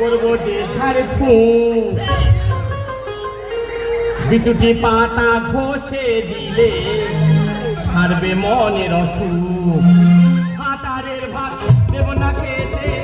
করব যে ঝাড় বিচুটি পাতা ঘষে দিলে ছাড়বে মনের অসুখ। হাতারের ভাত দেব না খেতে।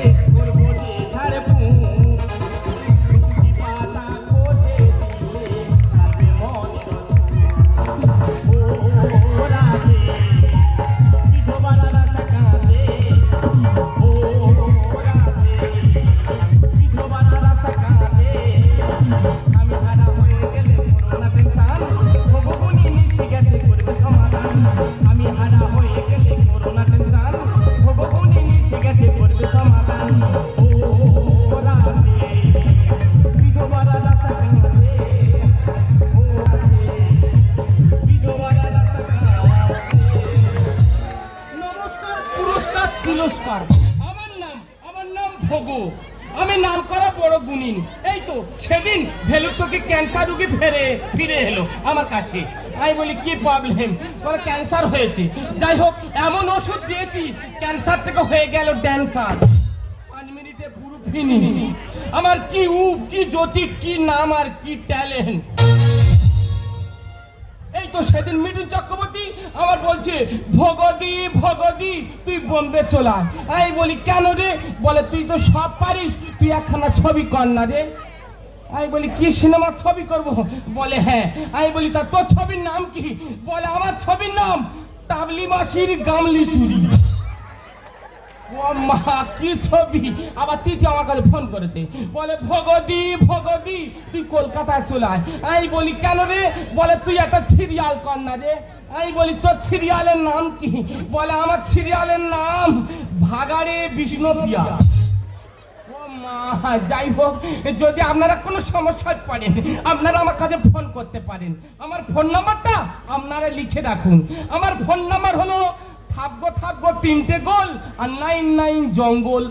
ভগু। আমি নাম করা বড় গুণিন। এই তো, সেদিন ভেলুর তোকে ক্যান্সার রুগী ফেরে, ফিরে এলো আমার কাছে। আমি বলি, কি প্রবলেম বলে ক্যান্সার হয়েছে। যাই হোক, এমন ওষুধ দিয়েছি ক্যান্সার থেকে হয়ে গেল ড্যান্সার পাঁচ মিনিটে পুরো ফিনিশ আমার কি উপ কি জ্যোতি, কি নাম আর কি ট্যালেন্ট এই তো সেদিন মিঠুন চক্রবর্তী আমার বলছে, ভগদি ভগদি, তুই বোম্বে চলা আমি বলি, কেন রে? বলে, তুই তো সব পারিস, তুই একখানা ছবি কর না রে। আমি বলি, কি সিনেমার ছবি করব? বলে হ্যাঁ। আমি বলি, তা তোর ছবির নাম কি? বলে, আমার ছবির নাম তাবলি মাসির গামলি চুরি মা কি ছবি? আবার তুই আমার কাছে ফোন করেছে। বলে, ভগদি ভগদি, তুই কলকাতায় চলে আয়। আমি বলি, কেন রে? বলে, তুই একটা সিরিয়াল কর না রে। আমি বলি, তোর সিরিয়ালের নাম কি? বলে, আমার সিরিয়ালের নাম ভাগাড়ে বিষ্ণুপ্রিয়া যাই হোক, যদি আপনারা কোনো সমস্যায় পড়েন, আপনারা আমার কাছে ফোন করতে পারেন। আমার ফোন নাম্বারটা আপনারা লিখে রাখুন। আমার ফোন নাম্বার হলো থাকব থাকব তিনটে গোল আর নাইন নাইন জঙ্গল।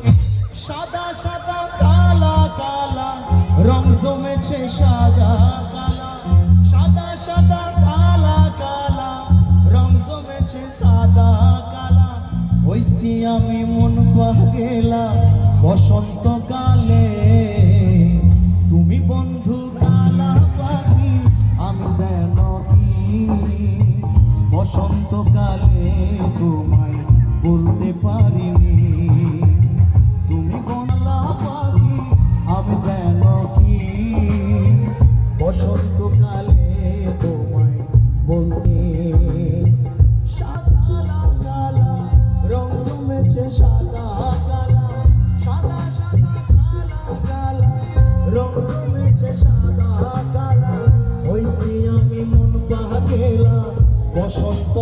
সাদা সাদা, কালা কালা, রং জমেছে সাদা, কালা। সাদা সাদা, কালা কালা, রং জমেছে সাদা, কালা। আমি মন পাগেলা বসন্তকালে বসন্তকালে তোমায় বলতে পারিনি। তুমি কমলা পাখি আমি যেন কি? বসন্তকালে তোমায় বলতে সাদা সাদা কালা। সাদা সাদা আমি মন পাগেলা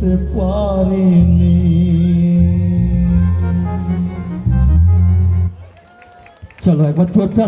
বলতে পারিনি। চলো একবার চোরটা